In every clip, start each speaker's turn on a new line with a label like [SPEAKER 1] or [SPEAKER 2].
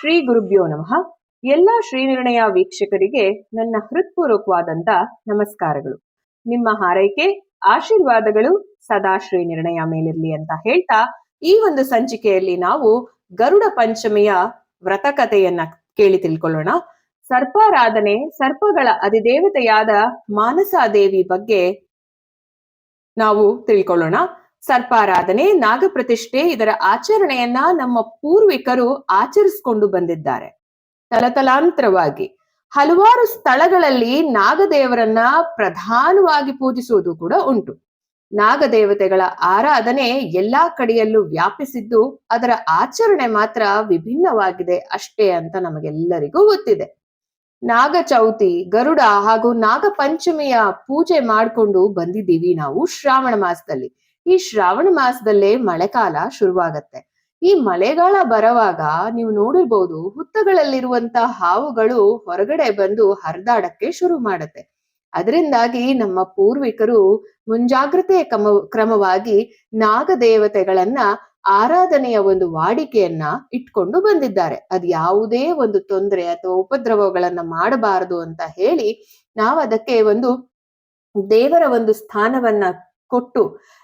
[SPEAKER 1] ಶ್ರೀ ಗುರುಭ್ಯೋ ನಮಃ. ಎಲ್ಲ ಶ್ರೀನಿರ್ಣಯ ವೀಕ್ಷಕರಿಗೆ ನನ್ನ ಹೃತ್ಪೂರ್ವಕವಾದಂತ ನಮಸ್ಕಾರಗಳು. ನಿಮ್ಮ ಹಾರೈಕೆ, ಆಶೀರ್ವಾದಗಳು ಸದಾ ಶ್ರೀ ನಿರ್ಣಯ ಮೇಲಿರ್ಲಿ ಅಂತ ಹೇಳ್ತಾ, ಈ ಒಂದು ಸಂಚಿಕೆಯಲ್ಲಿ ನಾವು ಗರುಡ ಪಂಚಮಿಯ ವ್ರತಕಥೆಯನ್ನ ಕೇಳಿ ತಿಳ್ಕೊಳ್ಳೋಣ. ಸರ್ಪಾರಾಧನೆ, ಸರ್ಪಗಳ ಅಧಿದೇವತೆಯಾದ ಮಾನಸಾದೇವಿ ಬಗ್ಗೆ ನಾವು ತಿಳ್ಕೊಳ್ಳೋಣ. ಸರ್ಪಾರಾಧನೆ, ನಾಗಪ್ರತಿಷ್ಠೆ ಇದರ ಆಚರಣೆಯನ್ನ ನಮ್ಮ ಪೂರ್ವಿಕರು ಆಚರಿಸಿಕೊಂಡು ಬಂದಿದ್ದಾರೆ. ತಲತಲಾಂತರವಾಗಿ ಹಲವಾರು ಸ್ಥಳಗಳಲ್ಲಿ ನಾಗದೇವರನ್ನ ಪ್ರಧಾನವಾಗಿ ಪೂಜಿಸುವುದು ಕೂಡ ಉಂಟು. ನಾಗದೇವತೆಗಳ ಆರಾಧನೆ ಎಲ್ಲಾ ಕಡೆಯಲ್ಲೂ ವ್ಯಾಪಿಸಿದ್ದು ಅದರ ಆಚರಣೆ ಮಾತ್ರ ವಿಭಿನ್ನವಾಗಿದೆ ಅಷ್ಟೇ ಅಂತ ನಮಗೆಲ್ಲರಿಗೂ ಗೊತ್ತಿದೆ. ನಾಗ ಚೌತಿ ಗರುಡ ಹಾಗೂ ನಾಗಪಂಚಮಿಯ ಪೂಜೆ ಮಾಡಿಕೊಂಡು ಬಂದಿದ್ದೀವಿ ನಾವು ಶ್ರಾವಣ ಮಾಸದಲ್ಲಿ. ಈ ಶ್ರಾವಣ ಮಾಸದಲ್ಲೇ ಮಳೆಕಾಲ ಶುರುವಾಗತ್ತೆ. ಈ ಮಳೆಗಾಲ ಬರುವಾಗ ನೀವು ನೋಡಿರ್ಬೋದು ಹುತ್ತಗಳಲ್ಲಿರುವಂತ ಹಾವುಗಳು ಹೊರಗಡೆ ಬಂದು ಹರಿದಾಡಕ್ಕೆ ಶುರು ಮಾಡುತ್ತೆ. ಅದರಿಂದಾಗಿ ನಮ್ಮ ಪೂರ್ವಿಕರು ಮುಂಜಾಗ್ರತೆ ಕ್ರಮ, ಕ್ರಮವಾಗಿ ನಾಗದೇವತೆಗಳನ್ನ ಆರಾಧನೆಯ ಒಂದು ವಾಡಿಕೆಯನ್ನ ಇಟ್ಕೊಂಡು ಬಂದಿದ್ದಾರೆ. ಅದ್ ಯಾವುದೇ ಒಂದು ತೊಂದರೆ ಅಥವಾ ಉಪದ್ರವಗಳನ್ನ ಮಾಡಬಾರದು ಅಂತ ಹೇಳಿ ನಾವು ಅದಕ್ಕೆ ಒಂದು ದೇವರ ಒಂದು ಸ್ಥಾನವನ್ನ ಕೊಟ್ಟು.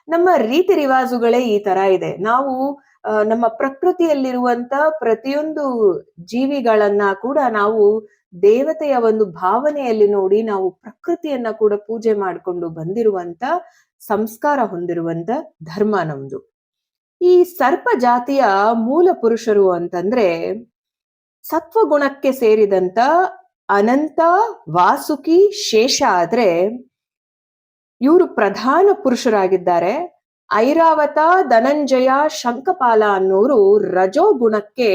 [SPEAKER 1] ನಮ್ಮ ರೀತಿ ರಿವಾಜುಗಳೇ ಈ ತರ ಇದೆ. ನಾವು ನಮ್ಮ ಪ್ರಕೃತಿಯಲ್ಲಿರುವಂತ ಪ್ರತಿಯೊಂದು ಜೀವಿಗಳನ್ನ ಕೂಡ ನಾವು ದೇವತೆಯ ಒಂದು ಭಾವನೆಯಲ್ಲಿ ನೋಡಿ ನಾವು ಪ್ರಕೃತಿಯನ್ನ ಕೂಡ ಪೂಜೆ ಮಾಡಿಕೊಂಡು ಬಂದಿರುವಂತ ಸಂಸ್ಕಾರ ಹೊಂದಿರುವಂತ ಧರ್ಮ ನಮ್ದು. ಈ ಸರ್ಪ ಜಾತಿಯ ಮೂಲ ಪುರುಷರು ಅಂತಂದ್ರೆ ಸತ್ವಗುಣಕ್ಕೆ ಸೇರಿದಂತ ಅನಂತ, ವಾಸುಕಿ, ಶೇಷ ಆದ್ರೆ ಇವರು ಪ್ರಧಾನ ಪುರುಷರಾಗಿದ್ದಾರೆ. ಐರಾವತ, ಧನಂಜಯ ಶಂಕಪಾಲ ಅನ್ನೋರು ರಜೋ ಗುಣಕ್ಕೆ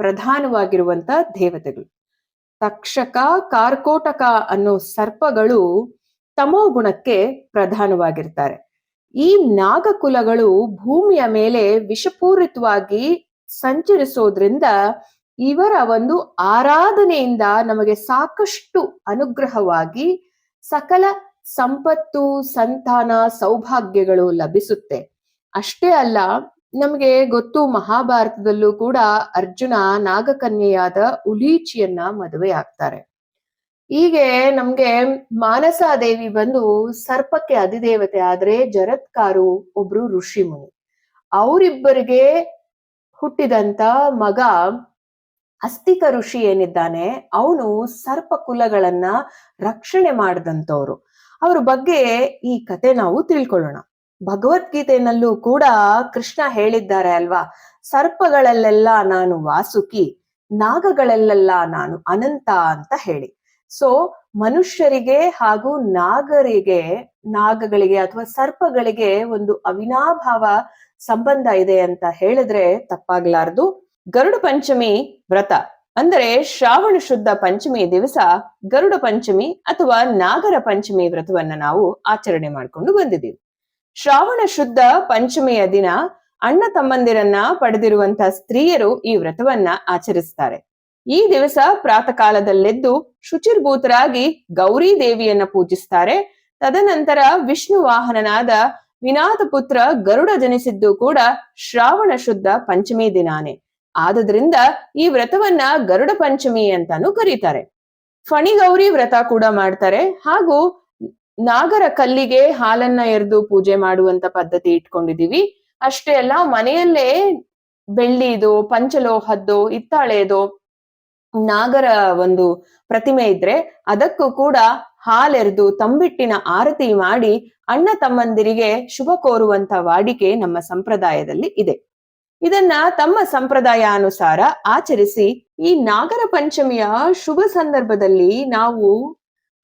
[SPEAKER 1] ಪ್ರಧಾನವಾಗಿರುವಂತ ದೇವತೆಗಳು. ತಕ್ಷಕ, ಕಾರ್ಕೋಟಕ ಅನ್ನೋ ಸರ್ಪಗಳು ತಮೋ ಗುಣಕ್ಕೆ ಪ್ರಧಾನವಾಗಿರ್ತಾರೆ. ಈ ನಾಗಕುಲಗಳು ಭೂಮಿಯ ಮೇಲೆ ವಿಷಪೂರಿತವಾಗಿ ಸಂಚರಿಸೋದ್ರಿಂದ ಇವರ ಒಂದು ಆರಾಧನೆಯಿಂದ ನಮಗೆ ಸಾಕಷ್ಟು ಅನುಗ್ರಹವಾಗಿ ಸಕಲ ಸಂಪತ್ತು, ಸಂತಾನ, ಸೌಭಾಗ್ಯಗಳು ಲಭಿಸುತ್ತೆ. ಅಷ್ಟೇ ಅಲ್ಲ, ನಮಗೆ ಗೊತ್ತು ಮಹಾಭಾರತದಲ್ಲೂ ಕೂಡ ಅರ್ಜುನ ನಾಗಕನ್ಯೆಯಾದ ಉಲೀಚಿಯನ್ನ ಮದುವೆ ಆಗ್ತಾರೆ. ಹೀಗೆ ನಮ್ಗೆ ಮಾನಸಾದೇವಿ ಬಂದು ಸರ್ಪಕ್ಕೆ ಅಧಿದೇವತೆ ಆದ್ರೆ ಜರತ್ಕಾರು ಒಬ್ರು ಋಷಿ ಮುನಿ ಅವರಿಬ್ಬರಿಗೆ ಹುಟ್ಟಿದಂತ ಮಗ ಅಸ್ತಿಕ ಋಷಿ ಏನಿದ್ದಾನೆ, ಅವನು ಸರ್ಪ ಕುಲಗಳನ್ನ ರಕ್ಷಣೆ ಮಾಡಿದಂತವ್ರು. ಅವ್ರ ಬಗ್ಗೆ ಈ ಕತೆ ನಾವು ತಿಳ್ಕೊಳ್ಳೋಣ. ಭಗವದ್ಗೀತೆಯಲ್ಲೂ ಕೂಡ ಕೃಷ್ಣ ಹೇಳಿದ್ದಾರೆ ಅಲ್ವಾ? ಸರ್ಪಗಳಲ್ಲೆಲ್ಲ ನಾನು ವಾಸುಕಿ, ನಾಗಗಳಲ್ಲೆಲ್ಲ ನಾನು ಅನಂತ ಅಂತ ಹೇಳಿ. ಸೊ ಮನುಷ್ಯರಿಗೆ ಹಾಗೂ ನಾಗರಿಗೆ, ನಾಗಗಳಿಗೆ ಅಥವಾ ಸರ್ಪಗಳಿಗೆ ಒಂದು ಅವಿನಾಭಾವ ಸಂಬಂಧ ಇದೆ ಅಂತ ಹೇಳಿದ್ರೆ ತಪ್ಪಾಗ್ಲಾರ್ದು. ಗರುಡ ಪಂಚಮಿ ವ್ರತ. ಅಂದರೆ ಶ್ರಾವಣ ಶುದ್ಧ ಪಂಚಮಿ ದಿವಸ ಗರುಡ ಪಂಚಮಿ ಅಥವಾ ನಾಗರ ಪಂಚಮಿ ವ್ರತವನ್ನ ನಾವು ಆಚರಣೆ ಮಾಡ್ಕೊಂಡು ಬಂದಿದ್ದೀವಿ. ಶ್ರಾವಣ ಶುದ್ಧ ಪಂಚಮಿಯ ದಿನ ಅಣ್ಣ ತಮ್ಮಂದಿರನ್ನ ಪಡೆದಿರುವಂತ ಸ್ತ್ರೀಯರು ಈ ವ್ರತವನ್ನ ಆಚರಿಸ್ತಾರೆ. ಈ ದಿವಸ ಪ್ರಾತಃ ಕಾಲದಲ್ಲೆದ್ದು ಶುಚಿರ್ಭೂತರಾಗಿ ಗೌರಿ ದೇವಿಯನ್ನ ಪೂಜಿಸ್ತಾರೆ. ತದನಂತರ ವಿಷ್ಣು ವಾಹನನಾದ ವಿನಾಥ ಪುತ್ರ ಗರುಡ ಜನಿಸಿದ್ದು ಕೂಡ ಶ್ರಾವಣ ಶುದ್ಧ ಪಂಚಮಿ ದಿನಾನೇ. ಆದದ್ರಿಂದ ಈ ವ್ರತವನ್ನ ಗರುಡ ಪಂಚಮಿ ಅಂತಾನು ಕರೀತಾರೆ. ಫಣಿಗೌರಿ ವ್ರತ ಕೂಡ ಮಾಡ್ತಾರೆ. ಹಾಗೂ ನಾಗರ ಕಲ್ಲಿಗೆ ಹಾಲನ್ನ ಎರೆದು ಪೂಜೆ ಮಾಡುವಂತ ಪದ್ಧತಿ ಇಟ್ಕೊಂಡಿದೀವಿ. ಅಷ್ಟೇ ಅಲ್ಲ, ಮನೆಯಲ್ಲೇ ಬೆಳ್ಳಿದು, ಪಂಚಲೋಹದ್ದು ಇತ್ತಾಳೆದು ನಾಗರ ಒಂದು ಪ್ರತಿಮೆ ಇದ್ರೆ ಅದಕ್ಕೂ ಕೂಡ ಹಾಲೆರೆದು ತಂಬಿಟ್ಟಿನ ಆರತಿ ಮಾಡಿ ಅಣ್ಣ ತಮ್ಮಂದಿರಿಗೆ ಶುಭ ಕೋರುವಂತ ವಾಡಿಕೆ ನಮ್ಮ ಸಂಪ್ರದಾಯದಲ್ಲಿ ಇದೆ. ಇದನ್ನ ತಮ್ಮ ಸಂಪ್ರದಾಯಾನುಸಾರ ಆಚರಿಸಿ ಈ ನಾಗರ ಪಂಚಮಿಯ ಶುಭ ಸಂದರ್ಭದಲ್ಲಿ ನಾವು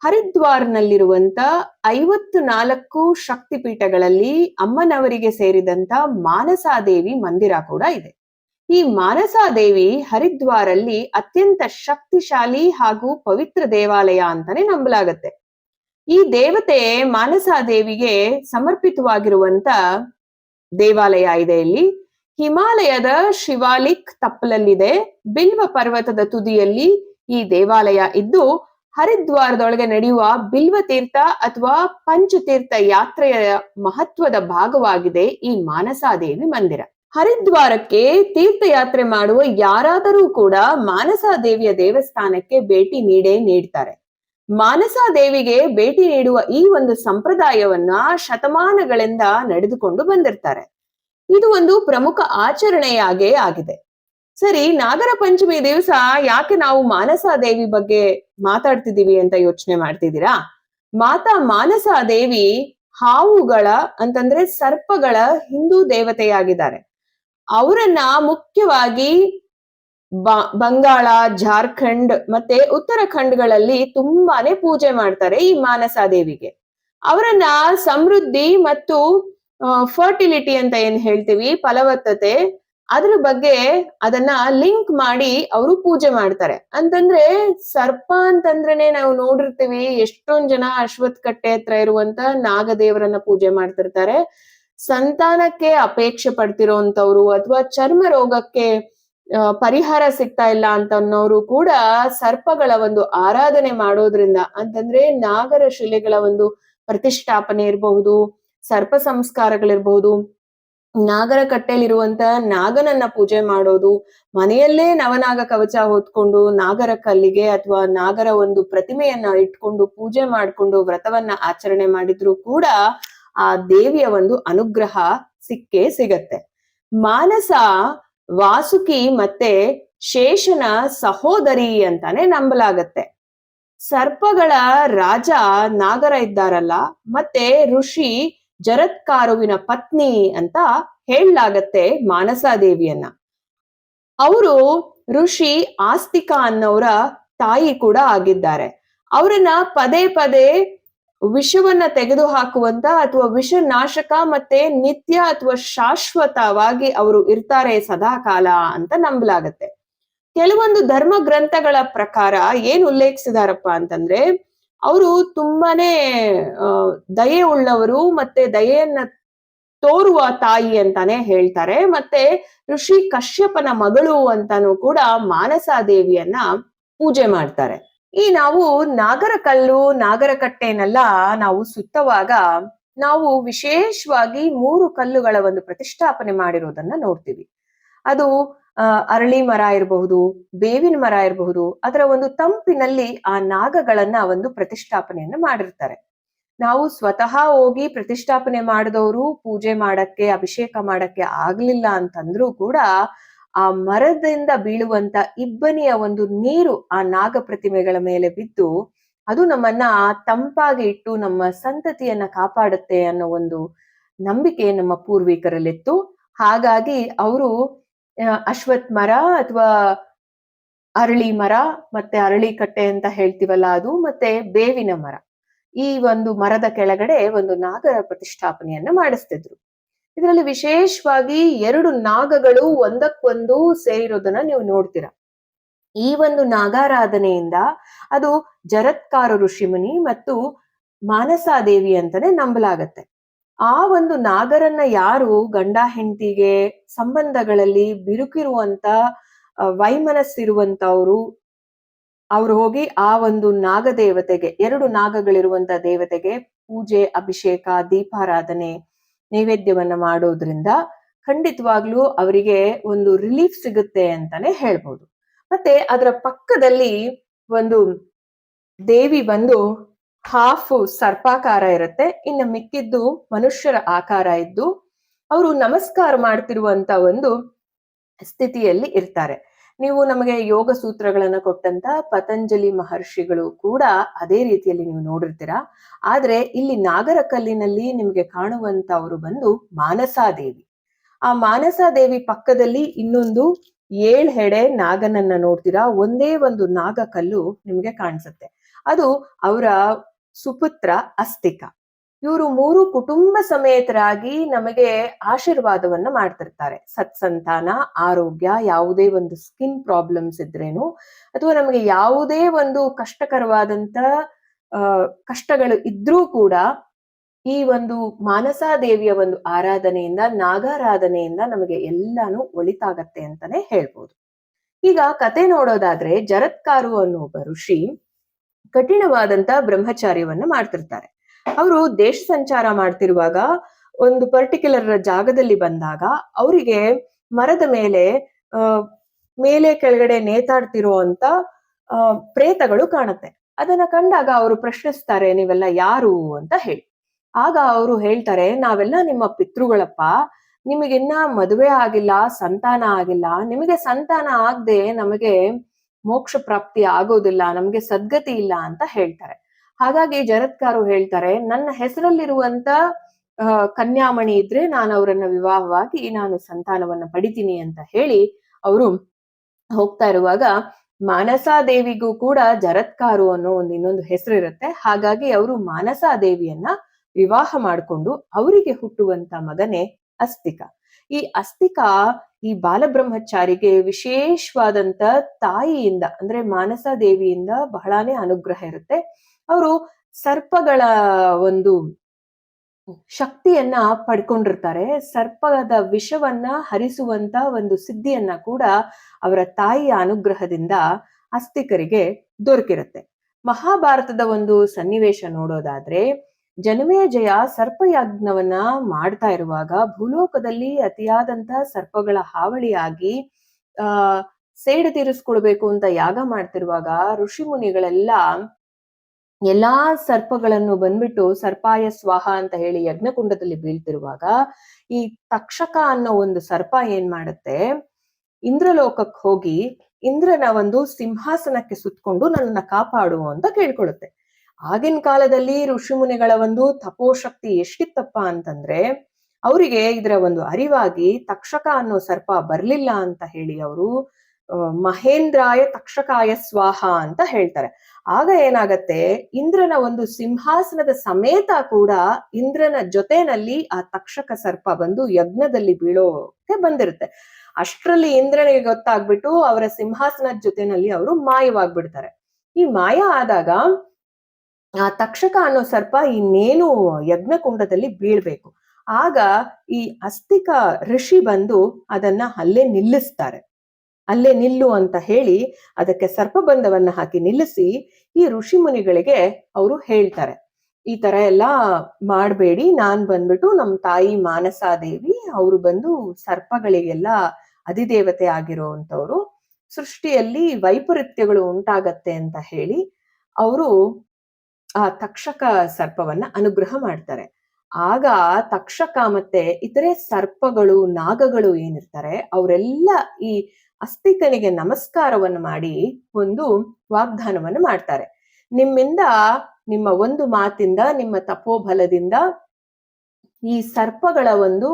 [SPEAKER 1] ಹರಿದ್ವಾರ್ನಲ್ಲಿರುವಂತ ಐವತ್ತು ನಾಲ್ಕು ಶಕ್ತಿಪೀಠಗಳಲ್ಲಿ ಅಮ್ಮನವರಿಗೆ ಸೇರಿದಂತ ಮಾನಸಾದೇವಿ ಮಂದಿರ ಕೂಡ ಇದೆ. ಈ ಮಾನಸಾದೇವಿ ಹರಿದ್ವಾರಲ್ಲಿ ಅತ್ಯಂತ ಶಕ್ತಿಶಾಲಿ ಹಾಗೂ ಪವಿತ್ರ ದೇವಾಲಯ ಅಂತಾನೆ ನಂಬಲಾಗತ್ತೆ. ಈ ದೇವತೆ ಮಾನಸಾದೇವಿಗೆ ಸಮರ್ಪಿತವಾಗಿರುವಂತ ದೇವಾಲಯ ಇದೆ ಇಲ್ಲಿ. ಹಿಮಾಲಯದ ಶಿವಾಲಿಕ್ ತಪ್ಪಲಲ್ಲಿದೆ. ಬಿಲ್ವ ಪರ್ವತದ ತುದಿಯಲ್ಲಿ ಈ ದೇವಾಲಯ ಇದ್ದು, ಹರಿದ್ವಾರದೊಳಗೆ ನಡೆಯುವ ಬಿಲ್ವ ತೀರ್ಥ ಅಥವಾ ಪಂಚತೀರ್ಥ ಯಾತ್ರೆಯ ಮಹತ್ವದ ಭಾಗವಾಗಿದೆ ಈ ಮಾನಸಾದೇವಿ ಮಂದಿರ. ಹರಿದ್ವಾರಕ್ಕೆ ತೀರ್ಥಯಾತ್ರೆ ಮಾಡುವ ಯಾರಾದರೂ ಕೂಡ ಮಾನಸಾದೇವಿಯ ದೇವಸ್ಥಾನಕ್ಕೆ ಭೇಟಿ ನೀಡೇ ನೀಡ್ತಾರೆ. ಮಾನಸಾದೇವಿಗೆ ಭೇಟಿ ನೀಡುವ ಈ ಒಂದು ಸಂಪ್ರದಾಯವನ್ನ ಶತಮಾನಗಳಿಂದ ನಡೆದುಕೊಂಡು ಬಂದಿರ್ತಾರೆ. ಇದು ಒಂದು ಪ್ರಮುಖ ಆಚರಣೆಯಾಗೇ ಆಗಿದೆ. ಸರಿ, ನಾಗರ ಪಂಚಮಿ ದಿವಸ ಯಾಕೆ ನಾವು ಮಾನಸಾ ದೇವಿ ಬಗ್ಗೆ ಮಾತಾಡ್ತಿದ್ದೀವಿ ಅಂತ ಯೋಚನೆ ಮಾಡ್ತಿದ್ದೀರಾ? ಮಾತಾ ಮಾನಸಾ ದೇವಿ ಹಾವುಗಳ ಅಂತಂದ್ರೆ ಸರ್ಪಗಳ ಹಿಂದೂ ದೇವತೆಯಾಗಿದ್ದಾರೆ. ಅವರನ್ನ ಮುಖ್ಯವಾಗಿ ಬ- ಬಂಗಾಳ, ಜಾರ್ಖಂಡ್ ಮತ್ತೆ ಉತ್ತರಾಖಂಡ್ಗಳಲ್ಲಿ ತುಂಬಾನೇ ಪೂಜೆ ಮಾಡ್ತಾರೆ ಈ ಮಾನಸಾ ದೇವಿಗೆ. ಅವರನ್ನ ಸಮೃದ್ಧಿ ಮತ್ತು ಫರ್ಟಿಲಿಟಿ ಅಂತ ಏನ್ ಹೇಳ್ತೀವಿ? ಫಲವತ್ತತೆ. ಅದ್ರ ಬಗ್ಗೆ ಅದನ್ನ ಲಿಂಕ್ ಮಾಡಿ ಅವರು ಪೂಜೆ ಮಾಡ್ತಾರೆ. ಅಂತಂದ್ರೆ ಸರ್ಪ ಅಂತಂದ್ರೇನೆ ನಾವು ನೋಡಿರ್ತೀವಿ, ಎಷ್ಟೊಂದ್ ಜನ ಅಶ್ವತ್ ಕಟ್ಟೆ ಹತ್ರ ಇರುವಂತ ನಾಗದೇವರನ್ನ ಪೂಜೆ ಮಾಡ್ತಿರ್ತಾರೆ. ಸಂತಾನಕ್ಕೆ ಅಪೇಕ್ಷೆ ಪಡ್ತಿರೋಂಥವ್ರು ಅಥವಾ ಚರ್ಮ ರೋಗಕ್ಕೆ ಪರಿಹಾರ ಸಿಗ್ತಾ ಇಲ್ಲ ಅಂತ ಅನ್ನೋರು ಕೂಡ ಸರ್ಪಗಳ ಒಂದು ಆರಾಧನೆ ಮಾಡೋದ್ರಿಂದ, ಅಂತಂದ್ರೆ ನಾಗರ ಶಿಲೆಗಳ ಒಂದು ಪ್ರತಿಷ್ಠಾಪನೆ ಇರಬಹುದು ಸರ್ಪ ಸಂಸ್ಕಾರಗಳಿರ್ಬಹುದು ನಾಗರ ಕಟ್ಟೆಲಿರುವಂತ ನಾಗನನ್ನ ಪೂಜೆ ಮಾಡೋದು, ಮನೆಯಲ್ಲೇ ನವನಾಗ ಕವಚ ಹೊತ್ಕೊಂಡು ನಾಗರ ಕಲ್ಲಿಗೆ ಅಥವಾ ನಾಗರ ಒಂದು ಪ್ರತಿಮೆಯನ್ನ ಇಟ್ಕೊಂಡು ಪೂಜೆ ಮಾಡ್ಕೊಂಡು ವ್ರತವನ್ನ ಆಚರಣೆ ಮಾಡಿದ್ರು ಕೂಡ ಆ ದೇವಿಯ ಒಂದು ಅನುಗ್ರಹ ಸಿಕ್ಕೇ ಸಿಗತ್ತೆ. ಮಾನಸ, ವಾಸುಕಿ ಮತ್ತೆ ಶೇಷನ ಸಹೋದರಿ ಅಂತಾನೆ ನಂಬಲಾಗತ್ತೆ. ಸರ್ಪಗಳ ರಾಜ ನಾಗರ ಇದ್ದಾರಲ್ಲ, ಮತ್ತೆ ಋಷಿ ಜರತ್ಕಾರುವಿನ ಪತ್ನಿ ಅಂತ ಹೇಳಲಾಗತ್ತೆ ಮಾನಸಾದೇವಿಯನ್ನ. ಅವರು ಋಷಿ ಆಸ್ತಿಕ ಅನ್ನೋರ ತಾಯಿ ಕೂಡ ಆಗಿದ್ದಾರೆ. ಅವರನ್ನ ಪದೇ ಪದೇ ವಿಷವನ್ನ ತೆಗೆದು ಹಾಕುವಂತ ಅಥವಾ ವಿಷನಾಶಕ ಮತ್ತೆ ನಿತ್ಯ ಅಥವಾ ಶಾಶ್ವತವಾಗಿ ಅವರು ಇರ್ತಾರೆ ಸದಾ ಕಾಲ ಅಂತ ನಂಬಲಾಗತ್ತೆ. ಕೆಲವೊಂದು ಧರ್ಮ ಗ್ರಂಥಗಳ ಪ್ರಕಾರ ಏನ್ ಉಲ್ಲೇಖಿಸಿದಾರಪ್ಪ ಅಂತಂದ್ರೆ ಅವರು ತುಂಬಾನೇ ದಯೆ ಉಳ್ಳವರು ಮತ್ತೆ ದಯೆಯನ್ನ ತೋರುವ ತಾಯಿ ಅಂತಾನೆ ಹೇಳ್ತಾರೆ. ಮತ್ತೆ ಋಷಿ ಕಶ್ಯಪನ ಮಗಳು ಅಂತಾನೂ ಕೂಡ ಮಾನಸಾದೇವಿಯನ್ನ ಪೂಜೆ ಮಾಡ್ತಾರೆ. ಈ ನಾವು ನಾಗರ ಕಲ್ಲು ನಾಗರಕಟ್ಟೆನೆಲ್ಲ ನಾವು ಸುತ್ತವಾಗ ನಾವು ವಿಶೇಷವಾಗಿ ಮೂರು ಕಲ್ಲುಗಳ ಒಂದು ಪ್ರತಿಷ್ಠಾಪನೆ ಮಾಡಿರೋದನ್ನ ನೋಡ್ತೀವಿ. ಅದು ಅರಳಿ ಮರ ಇರಬಹುದು, ಬೇವಿನ ಮರ ಇರಬಹುದು, ಅದರ ಒಂದು ತಂಪಿನಲ್ಲಿ ಆ ನಾಗಗಳನ್ನ ಒಂದು ಪ್ರತಿಷ್ಠಾಪನೆಯನ್ನ ಮಾಡಿರ್ತಾರೆ. ನಾವು ಸ್ವತಃ ಹೋಗಿ ಪ್ರತಿಷ್ಠಾಪನೆ ಮಾಡಿದವರು, ಪೂಜೆ ಮಾಡಕ್ಕೆ, ಅಭಿಷೇಕ ಮಾಡಕ್ಕೆ ಆಗ್ಲಿಲ್ಲ ಅಂತಂದ್ರೂ ಕೂಡ ಆ ಮರದಿಂದ ಬೀಳುವಂತ ಇಬ್ಬನಿಯ ಒಂದು ನೀರು ಆ ನಾಗ ಪ್ರತಿಮೆಗಳ ಮೇಲೆ ಬಿದ್ದು ಅದು ನಮ್ಮನ್ನ ತಂಪಾಗಿ ಇಟ್ಟು ನಮ್ಮ ಸಂತತಿಯನ್ನ ಕಾಪಾಡುತ್ತೆ ಅನ್ನೋ ಒಂದು ನಂಬಿಕೆ ನಮ್ಮ ಪೂರ್ವಿಕರಲ್ಲಿತ್ತು. ಹಾಗಾಗಿ ಅವರು ಅಶ್ವತ್ ಮರ ಅಥವಾ ಅರಳಿ ಮರ, ಮತ್ತೆ ಅರಳಿ ಕಟ್ಟೆ ಅಂತ ಹೇಳ್ತೀವಲ್ಲ ಅದು, ಮತ್ತೆ ಬೇವಿನ ಮರ. ಈ ಒಂದು ಮರದ ಕೆಳಗಡೆ ಒಂದು ನಾಗರ ಪ್ರತಿಷ್ಠಾಪನೆಯನ್ನ ಮಾಡಿಸ್ತಿದ್ರು. ಇದರಲ್ಲಿ ವಿಶೇಷವಾಗಿ ಎರಡು ನಾಗಗಳು ಒಂದಕ್ಕೊಂದು ಸೇರಿರೋದನ್ನ ನೀವು ನೋಡ್ತೀರಾ. ಈ ಒಂದು ನಾಗಾರಾಧನೆಯಿಂದ ಅದು ಜರತ್ಕಾರ ಋಷಿಮುನಿ ಮತ್ತು ಮಾನಸಾ ದೇವಿ ಅಂತಾನೆ ನಂಬಲಾಗತ್ತೆ. ಆ ಒಂದು ನಾಗರನ್ನ ಯಾರು ಗಂಡ ಹೆಂಡತಿಗೆ ಸಂಬಂಧಗಳಲ್ಲಿ ಬಿರುಕಿರುವಂತ ವೈಮನಸ್ಸಿರುವಂತವ್ರು, ಅವ್ರು ಹೋಗಿ ಆ ಒಂದು ನಾಗ ದೇವತೆಗೆ ಎರಡು ನಾಗಗಳಿರುವಂತ ದೇವತೆಗೆ ಪೂಜೆ, ಅಭಿಷೇಕ, ದೀಪಾರಾಧನೆ ನೈವೇದ್ಯವನ್ನ ಮಾಡೋದ್ರಿಂದ ಖಂಡಿತವಾಗ್ಲೂ ಅವರಿಗೆ ಒಂದು ರಿಲೀಫ್ ಸಿಗುತ್ತೆ ಅಂತಾನೆ ಹೇಳ್ಬೋದು. ಮತ್ತೆ ಅದರ ಪಕ್ಕದಲ್ಲಿ ಒಂದು ದೇವಿ ಬಂದು ಹಾಫ್ ಸರ್ಪಾಕಾರ ಇರುತ್ತೆ, ಇನ್ನು ಮಿಕ್ಕಿದ್ದು ಮನುಷ್ಯರ ಆಕಾರ ಇದ್ದು, ಅವರು ನಮಸ್ಕಾರ ಮಾಡ್ತಿರುವಂತ ಒಂದು ಸ್ಥಿತಿಯಲ್ಲಿ ಇರ್ತಾರೆ. ನೀವು ನಮಗೆ ಯೋಗ ಸೂತ್ರಗಳನ್ನ ಕೊಟ್ಟಂತ ಪತಂಜಲಿ ಮಹರ್ಷಿಗಳು ಕೂಡ ಅದೇ ರೀತಿಯಲ್ಲಿ ನೀವು ನೋಡಿರ್ತೀರಾ. ಆದ್ರೆ ಇಲ್ಲಿ ನಾಗರ ಕಲ್ಲಿನಲ್ಲಿ ನಿಮಗೆ ಕಾಣುವಂತ ಅವರು ಬಂದು ಮಾನಸಾದೇವಿ. ಆ ಮಾನಸಾದೇವಿ ಪಕ್ಕದಲ್ಲಿ ಇನ್ನೊಂದು ಏಳ್ ಹೆಡೆ ನಾಗನನ್ನ ನೋಡ್ತೀರಾ. ಒಂದೇ ಒಂದು ನಾಗ ಕಲ್ಲು ನಿಮ್ಗೆ ಕಾಣಿಸುತ್ತೆ. ಅದು ಅವರ ಸುಪುತ್ರ ಅಸ್ತಿಕ. ಇವರು ಮೂರು ಕುಟುಂಬ ಸಮೇತರಾಗಿ ನಮಗೆ ಆಶೀರ್ವಾದವನ್ನ ಮಾಡ್ತಿರ್ತಾರೆ. ಸತ್ಸಂತಾನ, ಆರೋಗ್ಯ, ಯಾವುದೇ ಒಂದು ಸ್ಕಿನ್ ಪ್ರಾಬ್ಲಮ್ಸ್ ಇದ್ರೇನು, ಅಥವಾ ನಮಗೆ ಯಾವುದೇ ಒಂದು ಕಷ್ಟಕರವಾದಂತ ಕಷ್ಟಗಳು ಇದ್ರೂ ಕೂಡ ಈ ಒಂದು ಮಾನಸಾ ದೇವಿಯ ಒಂದು ಆರಾಧನೆಯಿಂದ, ನಾಗಾರಾಧನೆಯಿಂದ ನಮಗೆ ಎಲ್ಲಾನು ಒಳಿತಾಗತ್ತೆ ಅಂತಾನೆ ಹೇಳ್ಬೋದು. ಈಗ ಕತೆ ನೋಡೋದಾದ್ರೆ, ಜರತ್ಕಾರು ಅನ್ನೋ ಒಬ್ಬ ಋಷಿ ಕಠಿಣವಾದಂತ ಬ್ರಹ್ಮಚಾರ್ಯವನ್ನ ಮಾಡ್ತಿರ್ತಾರೆ. ಅವರು ದೇಶ ಸಂಚಾರ ಮಾಡ್ತಿರುವಾಗ ಒಂದು ಪರ್ಟಿಕ್ಯುಲರ್ ಜಾಗದಲ್ಲಿ ಬಂದಾಗ ಅವರಿಗೆ ಮರದ ಮೇಲೆ ಮೇಲೆ ಕೆಳಗಡೆ ನೇತಾಡ್ತಿರುವಂತ ಪ್ರೇತಗಳು ಕಾಣುತ್ತೆ. ಅದನ್ನ ಕಂಡಾಗ ಅವರು ಪ್ರಶ್ನಿಸ್ತಾರೆ, ನೀವೆಲ್ಲ ಯಾರು ಅಂತ ಹೇಳಿ. ಆಗ ಅವರು ಹೇಳ್ತಾರೆ, ನಾವೆಲ್ಲ ನಿಮ್ಮ ಪಿತೃಗಳಪ್ಪ. ನಿಮಗಿನ್ನ ಮದುವೆ ಆಗಿಲ್ಲ, ಸಂತಾನ ಆಗಿಲ್ಲ. ನಿಮಗೆ ಸಂತಾನ ಆಗದೆ ನಮಗೆ ಮೋಕ್ಷ ಪ್ರಾಪ್ತಿ ಆಗೋದಿಲ್ಲ, ನಮಗೆ ಸದ್ಗತಿ ಇಲ್ಲ ಅಂತ ಹೇಳ್ತಾರೆ. ಹಾಗಾಗಿ ಜರತ್ಕಾರು ಹೇಳ್ತಾರೆ, ನನ್ನ ಹೆಸರಲ್ಲಿರುವಂತ ಕನ್ಯಾಮಣಿ ಇದ್ರೆ ನಾನು ಅವರನ್ನ ವಿವಾಹವಾಗಿ ನಾನು ಸಂತಾನವನ್ನ ಪಡಿತೀನಿ ಅಂತ ಹೇಳಿ ಅವರು ಹೋಗ್ತಾ ಇರುವಾಗ ಮಾನಸಾದೇವಿಗೂ ಕೂಡ ಜರತ್ಕಾರು ಅನ್ನೋ ಒಂದು ಇನ್ನೊಂದು ಹೆಸರು ಇರುತ್ತೆ. ಹಾಗಾಗಿ ಅವರು ಮಾನಸಾ ದೇವಿಯನ್ನ ವಿವಾಹ ಮಾಡಿಕೊಂಡು ಅವರಿಗೆ ಹುಟ್ಟುವಂತ ಮಗನೇ ಅಸ್ತಿಕ. ಈ ಅಸ್ತಿಕ ಈ ಬಾಲಬ್ರಹ್ಮಚಾರಿಗೆ ವಿಶೇಷವಾದಂತ ತಾಯಿಯಿಂದ, ಅಂದ್ರೆ ಮಾನಸ ದೇವಿಯಿಂದ ಬಹಳಾನೇ ಅನುಗ್ರಹ ಇರುತ್ತೆ. ಅವರು ಸರ್ಪಗಳ ಒಂದು ಶಕ್ತಿಯನ್ನ ಪಡ್ಕೊಂಡಿರ್ತಾರೆ. ಸರ್ಪದ ವಿಷವನ್ನ ಹರಿಸುವಂತ ಒಂದು ಸಿದ್ಧಿಯನ್ನ ಕೂಡ ಅವರ ತಾಯಿಯ ಅನುಗ್ರಹದಿಂದ ಅಸ್ತಿಕರಿಗೆ ದೊರಕಿರುತ್ತೆ. ಮಹಾಭಾರತದ ಒಂದು ಸನ್ನಿವೇಶ ನೋಡೋದಾದ್ರೆ ಜನಮೇಜಯ ಸರ್ಪಯಾಜ್ಞವನ್ನ ಮಾಡ್ತಾ ಇರುವಾಗ ಭೂಲೋಕದಲ್ಲಿ ಅತಿಯಾದಂತ ಸರ್ಪಗಳ ಹಾವಳಿಯಾಗಿ, ಆ, ಸೇಡು ತೀರಿಸ್ಕೊಳ್ಬೇಕು ಅಂತ ಯಾಗ ಮಾಡ್ತಿರುವಾಗ ಋಷಿ ಮುನಿಗಳೆಲ್ಲ ಎಲ್ಲಾ ಸರ್ಪಗಳನ್ನು ಬಂದ್ಬಿಟ್ಟು ಸರ್ಪಾಯ ಸ್ವಾಹ ಅಂತ ಹೇಳಿ ಯಜ್ಞಕುಂಡದಲ್ಲಿ ಬೀಳ್ತಿರುವಾಗ ಈ ತಕ್ಷಕ ಅನ್ನೋ ಒಂದು ಸರ್ಪ ಏನ್ ಮಾಡುತ್ತೆ? ಇಂದ್ರಲೋಕಕ್ಕೆ ಹೋಗಿ ಇಂದ್ರನ ಒಂದು ಸಿಂಹಾಸನಕ್ಕೆ ಸುತ್ಕೊಂಡು ನನ್ನನ್ನ ಕಾಪಾಡು ಅಂತ ಕೇಳ್ಕೊಳ್ಳುತ್ತೆ ಆಗಿನ ಕಾಲದಲ್ಲಿ ಋಷಿ ಮುನಿಗಳ ಒಂದು ತಪೋಶಕ್ತಿ ಎಷ್ಟಿತ್ತಪ್ಪ ಅಂತಂದ್ರೆ, ಅವರಿಗೆ ಇದರ ಒಂದು ಅರಿವಾಗಿ ತಕ್ಷಕ ಅನ್ನೋ ಸರ್ಪ ಬರ್ಲಿಲ್ಲ ಅಂತ ಹೇಳಿ ಅವರು ಮಹೇಂದ್ರಾಯ ತಕ್ಷಕಾಯ ಸ್ವಾಹ ಅಂತ ಹೇಳ್ತಾರೆ. ಆಗ ಏನಾಗತ್ತೆ, ಇಂದ್ರನ ಒಂದು ಸಿಂಹಾಸನದ ಸಮೇತ ಕೂಡ ಇಂದ್ರನ ಜೊತೆನಲ್ಲಿ ಆ ತಕ್ಷಕ ಸರ್ಪ ಬಂದು ಯಜ್ಞದಲ್ಲಿ ಬೀಳೋಕೆ ಬಂದಿರುತ್ತೆ. ಅಷ್ಟರಲ್ಲಿ ಇಂದ್ರನಿಗೆ ಗೊತ್ತಾಗ್ಬಿಟ್ಟು ಅವರ ಸಿಂಹಾಸನದ ಜೊತೆನಲ್ಲಿ ಅವರು ಮಾಯವಾಗ್ಬಿಡ್ತಾರೆ. ಈ ಮಾಯ ಆದಾಗ ಆ ತಕ್ಷಕ ಅನ್ನೋ ಸರ್ಪ ಇನ್ನೇನು ಯಜ್ಞಕುಂಡದಲ್ಲಿ ಬೀಳ್ಬೇಕು. ಆಗ ಈ ಅಸ್ತಿಕ ಋಷಿ ಬಂದು ಅದನ್ನ ಅಲ್ಲೇ ನಿಲ್ಲಿಸ್ತಾರೆ. ಅಲ್ಲೇ ನಿಲ್ಲು ಅಂತ ಹೇಳಿ ಅದಕ್ಕೆ ಸರ್ಪಬಂಧವನ್ನ ಹಾಕಿ ನಿಲ್ಲಿಸಿ ಈ ಋಷಿ ಮುನಿಗಳಿಗೆ ಅವರು ಹೇಳ್ತಾರೆ. ಈ ತರ ಎಲ್ಲ ಮಾಡಬೇಡಿ, ನಾನ್ ಬಂದ್ಬಿಟ್ಟು ನಮ್ಮ ತಾಯಿ ಮಾನಸಾದೇವಿ ಅವರು ಬಂದು ಸರ್ಪಗಳಿಗೆಲ್ಲ ಅಧಿದೇವತೆ ಆಗಿರುವಂತವ್ರು ಸೃಷ್ಟಿಯಲ್ಲಿ ವೈಪರೀತ್ಯಗಳು ಉಂಟಾಗತ್ತೆ ಅಂತ ಹೇಳಿ ಅವರು ಆ ತಕ್ಷಕ ಸರ್ಪವನ್ನ ಅನುಗ್ರಹ ಮಾಡ್ತಾರೆ. ಆಗ ತಕ್ಷಕ ಮತ್ತೆ ಇತರೆ ಸರ್ಪಗಳು, ನಾಗಗಳು ಏನಿರ್ತಾರೆ, ಅವರೆಲ್ಲ ಈ ಅಸ್ತಿಕನಿಗೆ ನಮಸ್ಕಾರವನ್ನು ಮಾಡಿ ಒಂದು ವಾಗ್ದಾನವನ್ನು ಮಾಡ್ತಾರೆ. ನಿಮ್ಮಿಂದ, ನಿಮ್ಮ ಒಂದು ಮಾತಿಂದ, ನಿಮ್ಮ ತಪೋಬಲದಿಂದ ಈ ಸರ್ಪಗಳ ಒಂದು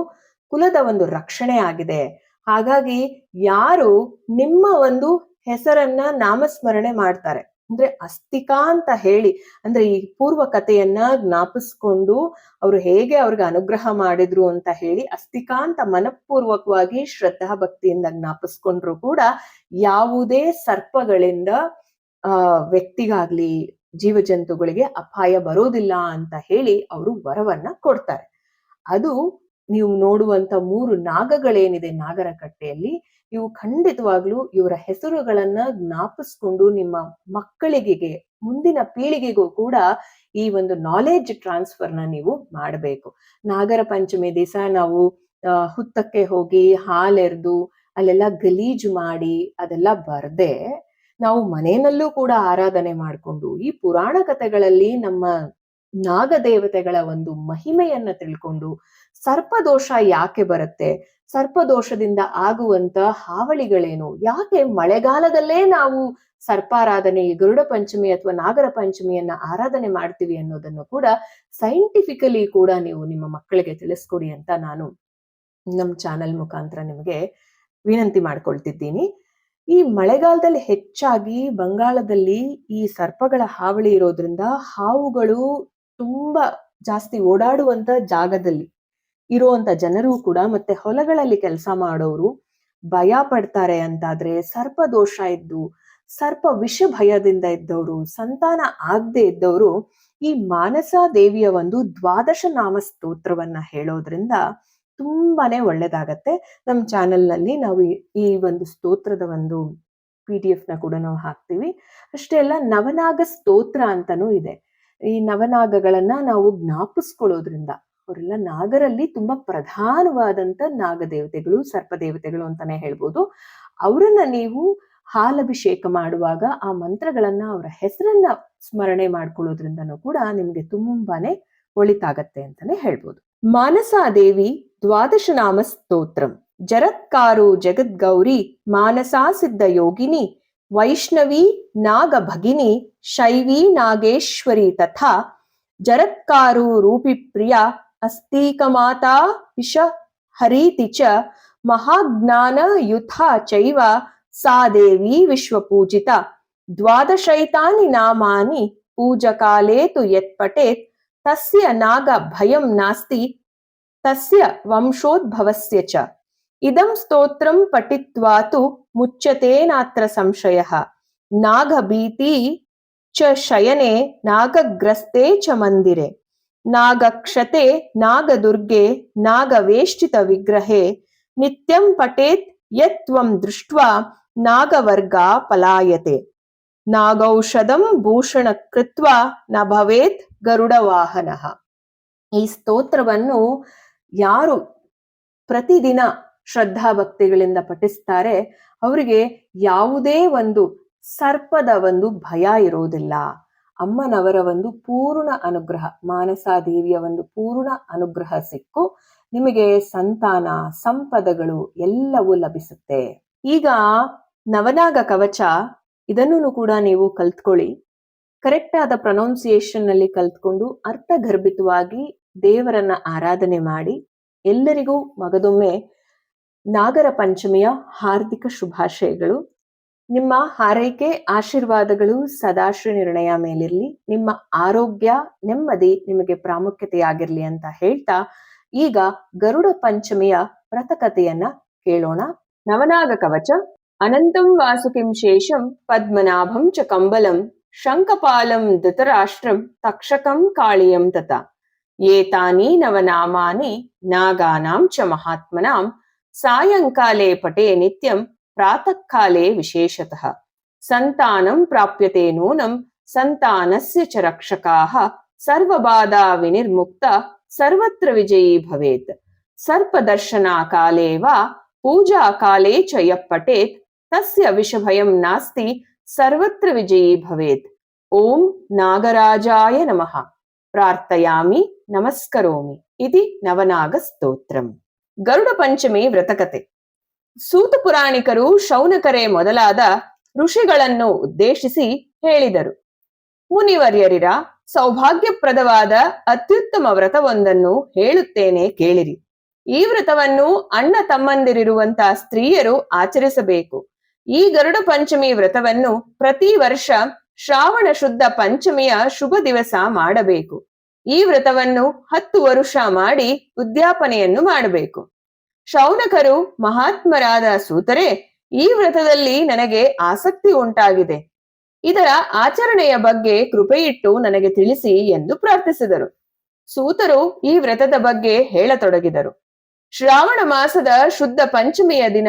[SPEAKER 1] ಕುಲದ ಒಂದು ರಕ್ಷಣೆ ಆಗಿದೆ. ಹಾಗಾಗಿ ಯಾರು ನಿಮ್ಮ ಒಂದು ಹೆಸರನ್ನ ನಾಮಸ್ಮರಣೆ ಮಾಡ್ತಾರೆ. ಅಂದ್ರೆ ಅಸ್ತಿಕಾ ಅಂತ ಹೇಳಿ, ಅಂದ್ರೆ ಈ ಪೂರ್ವ ಕಥೆಯನ್ನ ಜ್ಞಾಪಿಸ್ಕೊಂಡು ಅವರು ಹೇಗೆ ಅವ್ರಿಗೆ ಅನುಗ್ರಹ ಮಾಡಿದ್ರು ಅಂತ ಹೇಳಿ ಅಸ್ತಿಕಾ ಅಂತ ಮನಪೂರ್ವಕವಾಗಿ ಶ್ರದ್ಧಾ ಭಕ್ತಿಯಿಂದ ಜ್ಞಾಪಿಸ್ಕೊಂಡ್ರು ಕೂಡ ಯಾವುದೇ ಸರ್ಪಗಳಿಂದ, ಆ, ವ್ಯಕ್ತಿಗಾಗ್ಲಿ ಜೀವ ಜಂತುಗಳಿಗೆ ಅಪಾಯ ಬರೋದಿಲ್ಲ ಅಂತ ಹೇಳಿ ಅವರು ವರವನ್ನ ಕೊಡ್ತಾರೆ. ಅದು ನೀವು ನೋಡುವಂತ ಮೂರು ನಾಗಗಳೇನಿದೆ ನಾಗರ ಕಟ್ಟೆಯಲ್ಲಿ ಇವು ಖಂಡಿತವಾಗ್ಲೂ ಇವರ ಹೆಸರುಗಳನ್ನ ಜ್ಞಾಪಿಸ್ಕೊಂಡು ನಿಮ್ಮ ಮಕ್ಕಳಿಗೆ ಮುಂದಿನ ಪೀಳಿಗೆಗೂ ಕೂಡ ಈ ಒಂದು ನಾಲೆಡ್ಜ್ ಟ್ರಾನ್ಸ್ಫರ್ನ ನೀವು ಮಾಡಬೇಕು. ನಾಗರ ಪಂಚಮಿ ದಿವಸ ನಾವು ಹುತ್ತಕ್ಕೆ ಹೋಗಿ ಹಾಲೆರೆದು ಅಲ್ಲೆಲ್ಲ ಗಲೀಜು ಮಾಡಿ ಅದೆಲ್ಲ ಬರದೆ ನಾವು ಮನೆಯಲ್ಲೂ ಕೂಡ ಆರಾಧನೆ ಮಾಡಿಕೊಂಡು ಈ ಪುರಾಣ ಕಥೆಗಳಲ್ಲಿ ನಮ್ಮ ನಾಗದೇವತೆಗಳ ಒಂದು ಮಹಿಮೆಯನ್ನ ತಿಳ್ಕೊಂಡು ಸರ್ಪದೋಷ ಯಾಕೆ ಬರುತ್ತೆ? ಸರ್ಪದೋಷದಿಂದ ಆಗುವಂತ ಹಾವಳಿಗಳೇನು? ಯಾಕೆ ಮಳೆಗಾಲದಲ್ಲೇ ನಾವು ಸರ್ಪಾರಾಧನೆ, ಗರುಡ ಪಂಚಮಿ ಅಥವಾ ನಾಗರ ಪಂಚಮಿಯನ್ನ ಆರಾಧನೆ ಮಾಡ್ತೀವಿ ಅನ್ನೋದನ್ನು ಕೂಡ ಸೈಂಟಿಫಿಕಲಿ ಕೂಡ ನೀವು ನಿಮ್ಮ ಮಕ್ಕಳಿಗೆ ತಿಳಿಸ್ಕೊಡಿ ಅಂತ ನಾನು ನಮ್ಮ ಚಾನೆಲ್ ಮುಖಾಂತರ ನಿಮಗೆ ವಿನಂತಿ ಮಾಡ್ಕೊಳ್ತಿದ್ದೀನಿ. ಈ ಮಳೆಗಾಲದಲ್ಲಿ ಹೆಚ್ಚಾಗಿ ಬಂಗಾಳದಲ್ಲಿ ಈ ಸರ್ಪಗಳ ಹಾವಳಿ ಇರೋದ್ರಿಂದ ಹಾವುಗಳು ತುಂಬಾ ಜಾಸ್ತಿ ಓಡಾಡುವಂತ ಜಾಗದಲ್ಲಿ ಇರುವಂತ ಜನರು ಕೂಡ ಮತ್ತೆ ಹೊಲಗಳಲ್ಲಿ ಕೆಲಸ ಮಾಡೋರು ಭಯ ಪಡ್ತಾರೆ ಅಂತಾದ್ರೆ ಸರ್ಪ ದೋಷ ಇದ್ದು, ಸರ್ಪ ವಿಷ ಭಯದಿಂದ ಇದ್ದವರು, ಸಂತಾನ ಆಗದೆ ಇದ್ದವರು ಈ ಮಾನಸ ದೇವಿಯ ಒಂದು ದ್ವಾದಶ ನಾಮ ಸ್ತೋತ್ರವನ್ನ ಹೇಳೋದ್ರಿಂದ ತುಂಬಾನೇ ಒಳ್ಳೇದಾಗತ್ತೆ. ನಮ್ಮ ಚಾನೆಲ್ನಲ್ಲಿ ನಾವು ಈ ಒಂದು ಸ್ತೋತ್ರದ ಒಂದು ಪಿ ಡಿ ಎಫ್ನ ಕೂಡ ನಾವು ಹಾಕ್ತಿವಿ. ಅಷ್ಟೇ ಅಲ್ಲ ನವನಾಗ ಸ್ತೋತ್ರ ಅಂತಾನೂ ಇದೆ. ಈ ನವನಾಗಗಳನ್ನ ನಾವು ಜ್ಞಾಪಿಸ್ಕೊಳ್ಳೋದ್ರಿಂದ ಅವರೆಲ್ಲ ನಾಗರಲ್ಲಿ ತುಂಬಾ ಪ್ರಧಾನವಾದಂತ ನಾಗದೇವತೆಗಳು, ಸರ್ಪದೇವತೆಗಳು ಅಂತಾನೆ ಹೇಳ್ಬೋದು. ಅವರನ್ನ ನೀವು ಹಾಲಭಿಷೇಕ ಮಾಡುವಾಗ ಆ ಮಂತ್ರಗಳನ್ನ ಅವರ ಹೆಸರನ್ನ ಸ್ಮರಣೆ ಮಾಡ್ಕೊಳ್ಳೋದ್ರಿಂದನೂ ಕೂಡ ನಿಮ್ಗೆ ತುಂಬಾನೇ ಒಳಿತಾಗತ್ತೆ ಅಂತಾನೆ ಹೇಳ್ಬೋದು. ಮಾನಸಾದೇವಿ ದ್ವಾದಶ ನಾಮ ಸ್ತೋತ್ರಂ. ಜರತ್ಕಾರು ಜಗದ್ಗೌರಿ ಮಾನಸಾ ಸಿದ್ಧ ಯೋಗಿನಿ वैष्णवी नाग भगिनी शैवी नागेश्वरी तथा जरत्कारु रूपी प्रिया अस्तीकमाता विष हरीति च महाज्ञान युथा चैव सा देवी विश्वपूजिता। द्वादशैतानि नामानि पूजकाले तु यत्पठेत् तस्य नागभयं नास्ति, तस्य वंशोद्भवस्य च। ಇದಂ ಸ್ತೋತ್ರಂ ಪಠಿತ್ವಾತು ಮುಚ್ಚತೇನಾತ್ರ ಸಂಶಯ. ನಾಗಭೀತಿ ಚ ಶಯನೆ ನಾಗಗ್ರಸ್ತೆ ಚ ಮಂದಿರೆ. ನಾಗಕ್ಷತೆ, ನಾಗದುರ್ಗೆ, ನಾಗವೇಷ್ಟಿತ ವಿಗ್ರಹೆ. ನಿತ್ಯಂ ಪಠೇತ್ ಯತ್ವಂ ದೃಷ್ಟ್ವಾ ನಾಗವರ್ಗ ಪಲಾಯತೆ. ನಾಗೌಷಧಂ ಭೂಷಣ ಕೃತ್ವ, ನ ಭವೇತ್ ಗರುಡ ವಾಹನ ಈ ಸ್ತೋತ್ರವನ್ನು ಯಾರು ಪ್ರತಿದಿನ ಶ್ರದ್ಧಾ ಭಕ್ತಿಗಳಿಂದ ಪಠಿಸ್ತಾರೆ, ಅವರಿಗೆ ಯಾವುದೇ ಒಂದು ಸರ್ಪದ ಒಂದು ಭಯ ಇರೋದಿಲ್ಲ ಅಮ್ಮನವರ ಒಂದು ಪೂರ್ಣ ಅನುಗ್ರಹ, ಮಾನಸಾದೇವಿಯ ಒಂದು ಪೂರ್ಣ ಅನುಗ್ರಹ ಸಿಕ್ಕು, ನಿಮಗೆ ಸಂತಾನ, ಸಂಪದಗಳು ಎಲ್ಲವೂ ಲಭಿಸುತ್ತೆ. ಈಗ ನವನಾಗ ಕವಚ ಇದನ್ನು ಕೂಡ ನೀವು ಕಲ್ತ್ಕೊಳ್ಳಿ. ಕರೆಕ್ಟ್ ಆದ ಪ್ರೊನೌನ್ಸಿಯೇಷನ್ನಲ್ಲಿ ಕಲ್ತ್ಕೊಂಡು ಅರ್ಥಗರ್ಭಿತವಾಗಿ ದೇವರನ್ನ ಆರಾಧನೆ ಮಾಡಿ, ಎಲ್ಲರಿಗೂ ಮಗದೊಮ್ಮೆ ನಾಗರ ಪಂಚಮಿಯ ಹಾರ್ದಿಕ ಶುಭಾಶಯಗಳು. ನಿಮ್ಮ ಹಾರೈಕೆ, ಆಶೀರ್ವಾದಗಳು ಸದಾಶ್ರೀ ನಿರ್ಣಯ ಮೇಲಿರಲಿ. ನಿಮ್ಮ ಆರೋಗ್ಯ ನೆಮ್ಮದಿ ನಿಮಗೆ ಪ್ರಾಮುಖ್ಯತೆಯಾಗಿರಲಿ ಅಂತ ಹೇಳ್ತಾ, ಈಗ ಗರುಡ ಪಂಚಮಿಯ ವ್ರತಕಥೆಯನ್ನ ಕೇಳೋಣ. ನವನಾಗ ಕವಚ, ಅನಂತಂ ವಾಸುಕಿಂ ಶೇಷಂ, ಪದ್ಮನಾಭಂ ಚ ಕಂಬಲಂ ಶಂಕಪಾಲಂ ಧೃತರಾಷ್ಟ್ರಂ, ತಕ್ಷಕಂ ಕಾಳಿಯಂ ತತ. ಏತಾನಿ ನವನಾಮಾನಿ, ನಾಗಾನಾಂ ಚ ಮಹಾತ್ಮನಾಂ ಸಾಯಂಕಾಲೆ ಪಟೇ ನಿತ್ಯಂ ಪ್ರಾತಃ ಕಾಲೆ ವಿಶೇಷತಃ ಸಂತಾನಂ ಪ್ರಾಪ್ಯತೆ ನೂನಂ ಸಂತಾನಸ್ಯ ಚ ರಕ್ಷಕಾಃ ಸರ್ವಬಾಧಾ ವಿನಿರ್ಮುಕ್ತ ಸರ್ವತ್ರ ವಿಜಯೀ ಭವೇತ್ ಸರ್ಪದರ್ಶನಾ ಕಾಲೇ ವಾ ಪೂಜಾ ಕಾಲೇ ಚ ಯಃ ಪಠೇತ್ ತಸ್ಯ ವಿಷಭಯಂ ನಾಸ್ತಿ ಸರ್ವತ್ರ ವಿಜಯೀ ಭವೇತ್ ಓಂ ನಾಗರಾಜಾಯ ನಮಃ ಪ್ರಾರ್ಥಯಾಮಿ ನಮಸ್ಕರೋಮಿ ಇತಿ ನವನಾಗ ಸ್ತೋತ್ರಂ ಗರುಡ ಪಂಚಮಿ ವ್ರತಕತೆ. ಸೂತ ಪುರಾಣಿಕರು ಶೌನಕರೆ ಮೊದಲಾದ ಋಷಿಗಳನ್ನು ಉದ್ದೇಶಿಸಿ ಹೇಳಿದರು. ಮುನಿವರ್ಯರಿರ ಸೌಭಾಗ್ಯಪ್ರದವಾದ ಅತ್ಯುತ್ತಮ ವ್ರತವೊಂದನ್ನು ಹೇಳುತ್ತೇನೆ ಕೇಳಿರಿ. ಈ ವ್ರತವನ್ನು ಅಣ್ಣ ತಮ್ಮಂದಿರಿರುವಂತಹ ಸ್ತ್ರೀಯರು ಆಚರಿಸಬೇಕು. ಈ ಗರುಡ ಪಂಚಮಿ ವ್ರತವನ್ನು ಪ್ರತಿ ವರ್ಷ ಶ್ರಾವಣ ಶುದ್ಧ ಪಂಚಮಿಯ ಶುಭ ದಿವಸ ಮಾಡಬೇಕು. ಈ ವ್ರತವನ್ನು ಹತ್ತು ವರುಷ ಮಾಡಿ ಉದ್ಯಾಪನೆಯನ್ನು ಮಾಡಬೇಕು. ಶೌನಕರು ಮಹಾತ್ಮರಾದ ಸೂತರೆ, ಈ ವ್ರತದಲ್ಲಿ ನನಗೆ ಆಸಕ್ತಿ ಉಂಟಾಗಿದೆ. ಇದರ ಆಚರಣೆಯ ಬಗ್ಗೆ ಕೃಪೆಯಿಟ್ಟು ನನಗೆ ತಿಳಿಸಿ ಎಂದು ಪ್ರಾರ್ಥಿಸಿದರು. ಸೂತರು ಈ ವ್ರತದ ಬಗ್ಗೆ ಹೇಳತೊಡಗಿದರು. ಶ್ರಾವಣ ಮಾಸದ ಶುದ್ಧ ಪಂಚಮಿಯ ದಿನ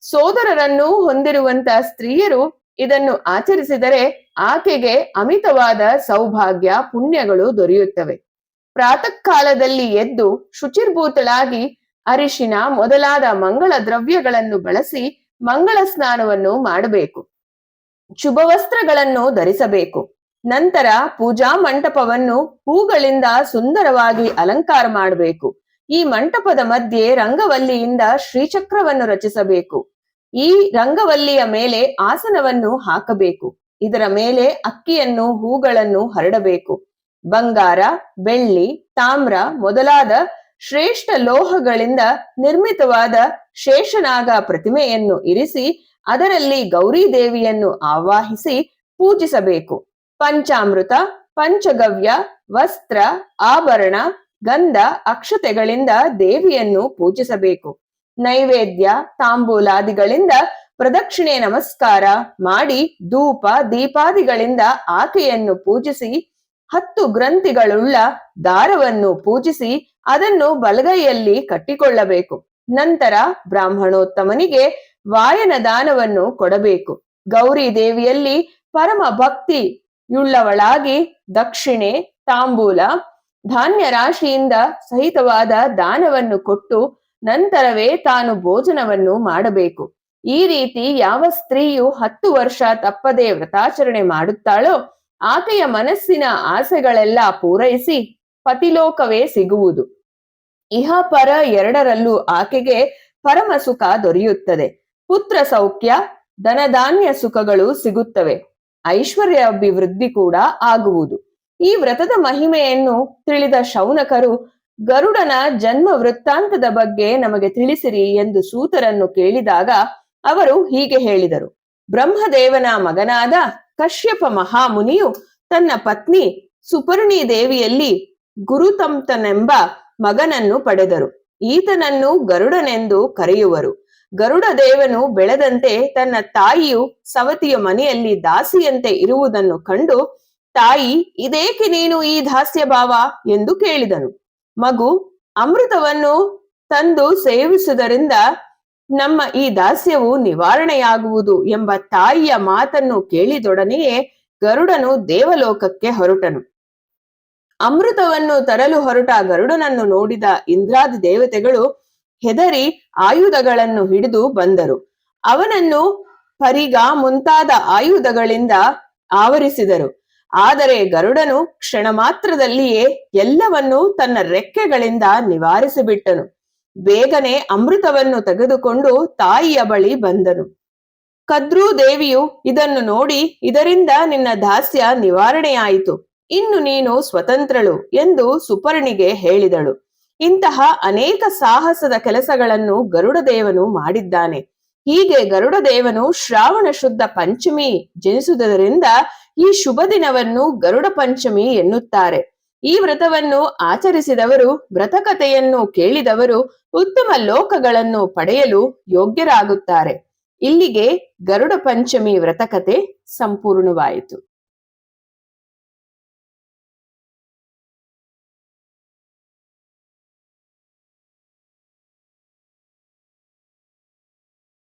[SPEAKER 1] ಸೋದರರನ್ನು ಹೊಂದಿರುವಂತ ಸ್ತ್ರೀಯರು ಇದನ್ನು ಆಚರಿಸಿದರೆ ಆಕೆಗೆ ಅಮಿತವಾದ ಸೌಭಾಗ್ಯ, ಪುಣ್ಯಗಳು ದೊರೆಯುತ್ತವೆ. ಪ್ರಾತಃ ಕಾಲದಲ್ಲಿ ಎದ್ದು ಶುಚಿರ್ಭೂತಳಾಗಿ ಅರಿಶಿನ, ಮೊದಲಾದ ಮಂಗಳ ದ್ರವ್ಯಗಳನ್ನು ಬಳಸಿ ಮಂಗಳ ಸ್ನಾನವನ್ನು ಮಾಡಬೇಕು. ಶುಭವಸ್ತ್ರಗಳನ್ನು ಧರಿಸಬೇಕು. ನಂತರ ಪೂಜಾ ಮಂಟಪವನ್ನು ಹೂಗಳಿಂದ ಸುಂದರವಾಗಿ ಅಲಂಕಾರ ಮಾಡಬೇಕು. ಈ ಮಂಟಪದ ಮಧ್ಯೆ ರಂಗವಲ್ಲಿಯಿಂದ ಶ್ರೀಚಕ್ರವನ್ನು ರಚಿಸಬೇಕು. ಈ ರಂಗವಲ್ಲಿಯ ಮೇಲೆ ಆಸನವನ್ನು ಹಾಕಬೇಕು. ಇದರ ಮೇಲೆ ಅಕ್ಕಿಯನ್ನು, ಹೂಗಳನ್ನು ಹರಡಬೇಕು. ಬಂಗಾರ, ಬೆಳ್ಳಿ, ತಾಮ್ರ ಮೊದಲಾದ ಶ್ರೇಷ್ಠ ಲೋಹಗಳಿಂದ ನಿರ್ಮಿತವಾದ ಶೇಷನಾಗ ಪ್ರತಿಮೆಯನ್ನು ಇರಿಸಿ ಅದರಲ್ಲಿ ಗೌರಿ ದೇವಿಯನ್ನು ಆವಾಹಿಸಿ ಪೂಜಿಸಬೇಕು. ಪಂಚಾಮೃತ, ಪಂಚಗವ್ಯ, ವಸ್ತ್ರ, ಆಭರಣ, ಗಂಧ, ಅಕ್ಷತೆಗಳಿಂದ ದೇವಿಯನ್ನು ಪೂಜಿಸಬೇಕು. ನೈವೇದ್ಯ, ತಾಂಬೂಲಾದಿಗಳಿಂದ ಪ್ರದಕ್ಷಿಣೆ ನಮಸ್ಕಾರ ಮಾಡಿ ಧೂಪ, ದೀಪಾದಿಗಳಿಂದ ಆಕೆಯನ್ನು ಪೂಜಿಸಿ, ಹತ್ತು ಗ್ರಂಥಿಗಳುಳ್ಳ ದಾರವನ್ನು ಪೂಜಿಸಿ ಅದನ್ನು ಬಲಗೈಯಲ್ಲಿ ಕಟ್ಟಿಕೊಳ್ಳಬೇಕು. ನಂತರ ಬ್ರಾಹ್ಮಣೋತ್ತಮನಿಗೆ ವಾಯನ ದಾನವನ್ನು ಕೊಡಬೇಕು. ಗೌರಿ ದೇವಿಯಲ್ಲಿ ಪರಮ ಭಕ್ತಿಯುಳ್ಳವಳಾಗಿ ದಕ್ಷಿಣೆ, ತಾಂಬೂಲ ಧಾನ್ಯ ರಾಶಿಯಿಂದ ಸಹಿತವಾದ ದಾನವನ್ನು ಕೊಟ್ಟು ನಂತರವೇ ತಾನು ಭೋಜನವನ್ನು ಮಾಡಬೇಕು. ಈ ರೀತಿ ಯಾವ ಸ್ತ್ರೀಯು ಹತ್ತು ವರ್ಷ ತಪ್ಪದೆ ವ್ರತಾಚರಣೆ ಮಾಡುತ್ತಾಳೋ, ಆಕೆಯ ಮನಸ್ಸಿನ ಆಸೆಗಳೆಲ್ಲ ಪೂರೈಸಿ ಪತಿಲೋಕವೇ ಸಿಗುವುದು. ಇಹ ಪರ ಎರಡರಲ್ಲೂ ಆಕೆಗೆ ಪರಮ ಸುಖ ದೊರೆಯುತ್ತದೆ. ಪುತ್ರ ಸೌಖ್ಯ, ಧನಧಾನ್ಯ ಸುಖಗಳು ಸಿಗುತ್ತವೆ. ಐಶ್ವರ್ಯ ಅಭಿವೃದ್ಧಿ ಕೂಡ ಆಗುವುದು. ಈ ವ್ರತದ ಮಹಿಮೆಯನ್ನು ತಿಳಿದ ಶೌನಕರು ಗರುಡನ ಜನ್ಮ ವೃತ್ತಾಂತದ ಬಗ್ಗೆ ನಮಗೆ ತಿಳಿಸಿರಿ ಎಂದು ಸೂತರನ್ನು ಕೇಳಿದಾಗ ಅವರು ಹೀಗೆ ಹೇಳಿದರು. ಬ್ರಹ್ಮದೇವನ ಮಗನಾದ ಕಶ್ಯಪ ಮಹಾಮುನಿಯು ತನ್ನ ಪತ್ನಿ ಸುಪರ್ಣಿ ದೇವಿಯಲ್ಲಿ ಗುರುತಂತನೆಂಬ ಮಗನನ್ನು ಪಡೆದರು. ಈತನನ್ನು ಗರುಡನೆಂದು ಕರೆಯುವರು. ಗರುಡ ದೇವನು ಬೆಳೆದಂತೆ ತನ್ನ ತಾಯಿಯು ಸವತಿಯ ಮನೆಯಲ್ಲಿ ದಾಸಿಯಂತೆ ಇರುವುದನ್ನು ಕಂಡು, ತಾಯಿ, ಇದೇಕೆ ನೀನು ಈ ದಾಸ್ಯ ಭಾವ ಎಂದು ಕೇಳಿದನು. ಮಗು ಅಮೃತವನ್ನು ತಂದು ಸೇವಿಸುವುದರಿಂದ ನಮ್ಮ ಈ ದಾಸ್ಯವು ನಿವಾರಣೆಯಾಗುವುದು ಎಂಬ ತಾಯಿಯ ಮಾತನ್ನು ಕೇಳಿದೊಡನೆಯೇ ಗರುಡನು ದೇವಲೋಕಕ್ಕೆ ಹೊರಟನು. ಅಮೃತವನ್ನು ತರಲು ಹೊರಟ ಗರುಡನನ್ನು ನೋಡಿದ ಇಂದ್ರಾದಿ ದೇವತೆಗಳು ಹೆದರಿ ಆಯುಧಗಳನ್ನು ಹಿಡಿದು ಬಂದರು. ಅವನನ್ನು ಪರಿಗ ಮುಂತಾದ ಆಯುಧಗಳಿಂದ ಆವರಿಸಿದರು. ಆದರೆ ಗರುಡನು ಕ್ಷಣ ಮಾತ್ರದಲ್ಲಿಯೇ ಎಲ್ಲವನ್ನೂ ತನ್ನ ರೆಕ್ಕೆಗಳಿಂದ ನಿವಾರಿಸಿಬಿಟ್ಟನು. ಬೇಗನೆ ಅಮೃತವನ್ನು ತೆಗೆದುಕೊಂಡು ತಾಯಿಯ ಬಳಿ ಬಂದನು. ಕದ್ರೂ ದೇವಿಯು ಇದನ್ನು ನೋಡಿ ಇದರಿಂದ ನಿನ್ನ ದಾಸ್ಯ ನಿವಾರಣೆಯಾಯಿತು. ಇನ್ನು ನೀನು ಸ್ವತಂತ್ರಳು ಎಂದು ಸುಪರ್ಣಿಗೆ ಹೇಳಿದಳು. ಇಂತಹ ಅನೇಕ ಸಾಹಸದ ಕೆಲಸಗಳನ್ನು ಗರುಡ ದೇವನು ಮಾಡಿದ್ದಾನೆ. ಹೀಗೆ ಗರುಡ ದೇವನು ಶ್ರಾವಣ ಶುದ್ಧ ಪಂಚಮಿ ಜನಿಸುವುದರಿಂದ ಈ ಶುಭ ದಿನವನ್ನು ಗರುಡ ಪಂಚಮಿ ಎನ್ನುತ್ತಾರೆ. ಈ ವ್ರತವನ್ನು ಆಚರಿಸಿದವರು, ವ್ರತಕಥೆಯನ್ನು ಕೇಳಿದವರು, ಉತ್ತಮ ಲೋಕಗಳನ್ನು ಪಡೆಯಲು ಯೋಗ್ಯರಾಗುತ್ತಾರೆ. ಇಲ್ಲಿಗೆ ಗರುಡ ಪಂಚಮಿ ವ್ರತಕತೆ ಸಂಪೂರ್ಣವಾಯಿತು.